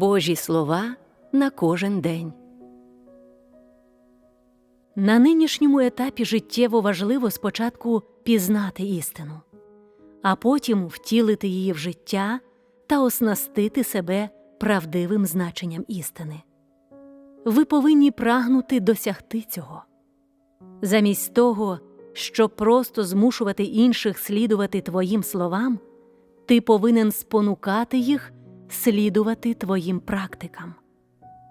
Божі слова на кожен день. На нинішньому етапі життєво важливо спочатку пізнати істину, а потім втілити її в життя та оснастити себе правдивим значенням істини. Ви повинні прагнути досягти цього. Замість того, щоб просто змушувати інших слідувати твоїм словам, ти повинен спонукати їх слідувати твоїм практикам.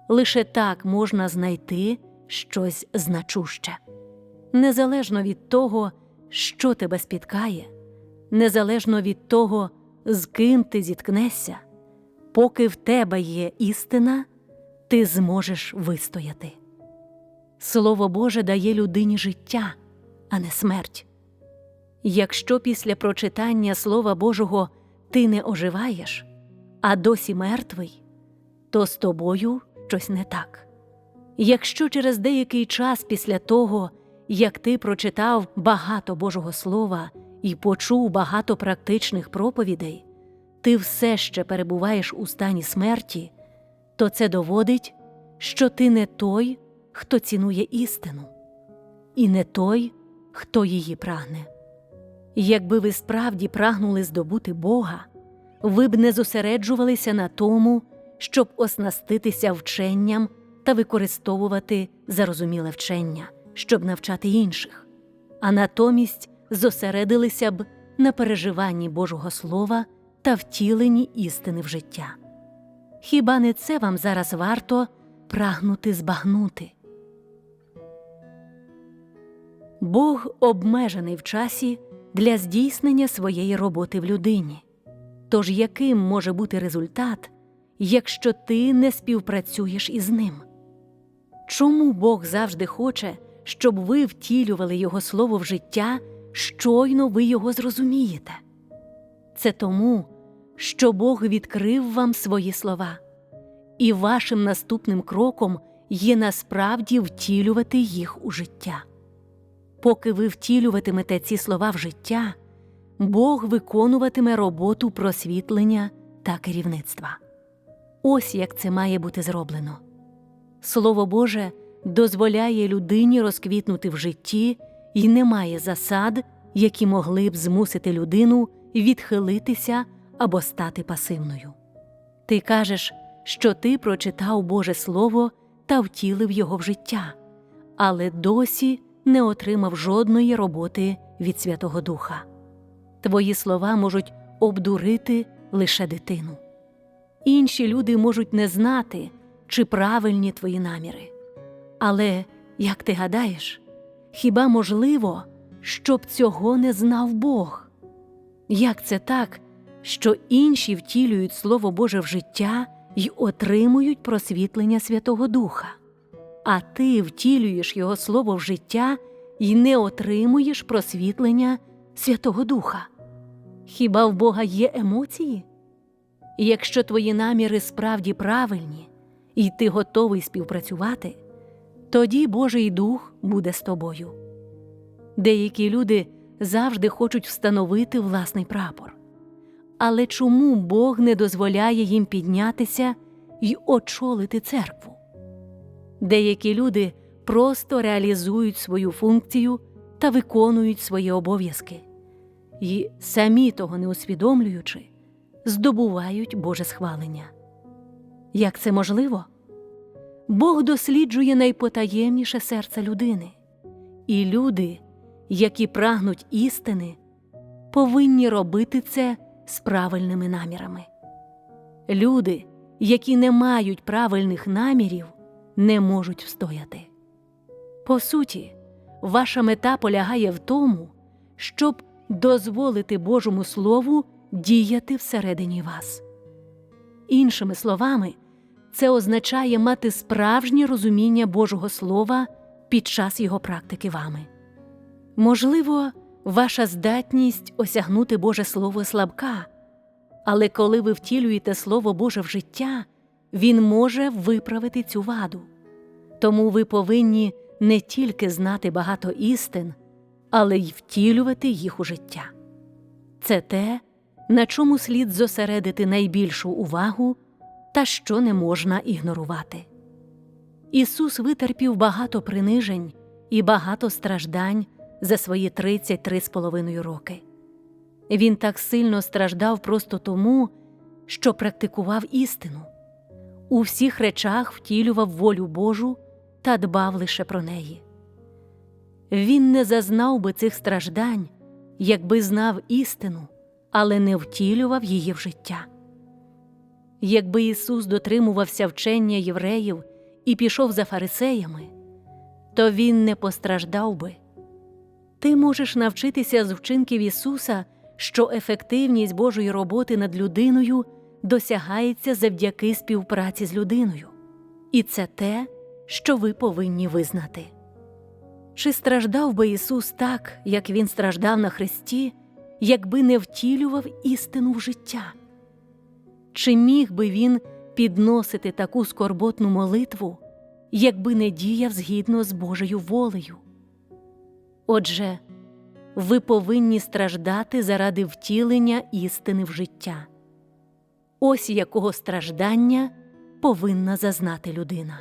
Лише так можна знайти щось значуще. Незалежно від того, що тебе спіткає, незалежно від того, з ким ти зіткнешся, поки в тебе є істина, ти зможеш вистояти. Слово Боже дає людині життя, а не смерть. Якщо після прочитання Слова Божого ти не оживаєш, а досі мертвий, то з тобою щось не так. Якщо через деякий час після того, як ти прочитав багато Божого Слова і почув багато практичних проповідей, ти все ще перебуваєш у стані смерті, то це доводить, що ти не той, хто цінує істину, і не той, хто її прагне. Якби ви справді прагнули здобути Бога, ви б не зосереджувалися на тому, щоб оснаститися вченням та використовувати зарозуміле вчення, щоб навчати інших, а натомість зосередилися б на переживанні Божого Слова та втіленні істини в життя. Хіба не це вам зараз варто прагнути збагнути? Бог обмежений в часі для здійснення своєї роботи в людині. Тож яким може бути результат, якщо ти не співпрацюєш із ним? Чому Бог завжди хоче, щоб ви втілювали Його слово в життя, щойно ви його зрозумієте? Це тому, що Бог відкрив вам свої слова, і вашим наступним кроком є насправді втілювати їх у життя. Поки ви втілюватимете ці слова в життя, Бог виконуватиме роботу просвітлення та керівництва. Ось як це має бути зроблено. Слово Боже дозволяє людині розквітнути в житті і немає засад, які могли б змусити людину відхилитися або стати пасивною. Ти кажеш, що ти прочитав Боже Слово та втілив його в життя, але досі не отримав жодної роботи від Святого Духа. Твої слова можуть обдурити лише дитину. Інші люди можуть не знати, чи правильні твої наміри. Але, як ти гадаєш, хіба можливо, щоб цього не знав Бог? Як це так, що інші втілюють Слово Боже в життя й отримують просвітлення Святого Духа, а ти втілюєш Його Слово в життя й не отримуєш просвітлення Святого Духа? Хіба в Бога є емоції? Якщо твої наміри справді правильні, і ти готовий співпрацювати, тоді Божий Дух буде з тобою. Деякі люди завжди хочуть встановити власний прапор. Але чому Бог не дозволяє їм піднятися і очолити церкву? Деякі люди просто реалізують свою функцію та виконують свої обов'язки і, самі того не усвідомлюючи, здобувають Боже схвалення. Як це можливо? Бог досліджує найпотаємніше серце людини, і люди, які прагнуть істини, повинні робити це з правильними намірами. Люди, які не мають правильних намірів, не можуть встояти. По суті, ваша мета полягає в тому, щоб дозволити Божому Слову діяти всередині вас. Іншими словами, це означає мати справжнє розуміння Божого Слова під час його практики вами. Можливо, ваша здатність осягнути Боже Слово слабка, але коли ви втілюєте Слово Боже в життя, Він може виправити цю ваду. Тому ви повинні не тільки знати багато істин, але й втілювати їх у життя. Це те, на чому слід зосередити найбільшу увагу та що не можна ігнорувати. Ісус витерпів багато принижень і багато страждань за свої 33 з половиною роки. Він так сильно страждав просто тому, що практикував істину, у всіх речах втілював волю Божу та дбав лише про неї. Він не зазнав би цих страждань, якби знав істину, але не втілював її в життя. Якби Ісус дотримувався вчення євреїв і пішов за фарисеями, то Він не постраждав би. Ти можеш навчитися з вчинків Ісуса, що ефективність Божої роботи над людиною досягається завдяки співпраці з людиною, і це те, що ви повинні визнати. Чи страждав би Ісус так, як Він страждав на Христі, якби не втілював істину в життя? Чи міг би він підносити таку скорботну молитву, якби не діяв згідно з Божою волею? Отже, ви повинні страждати заради втілення істини в життя. Ось якого страждання повинна зазнати людина.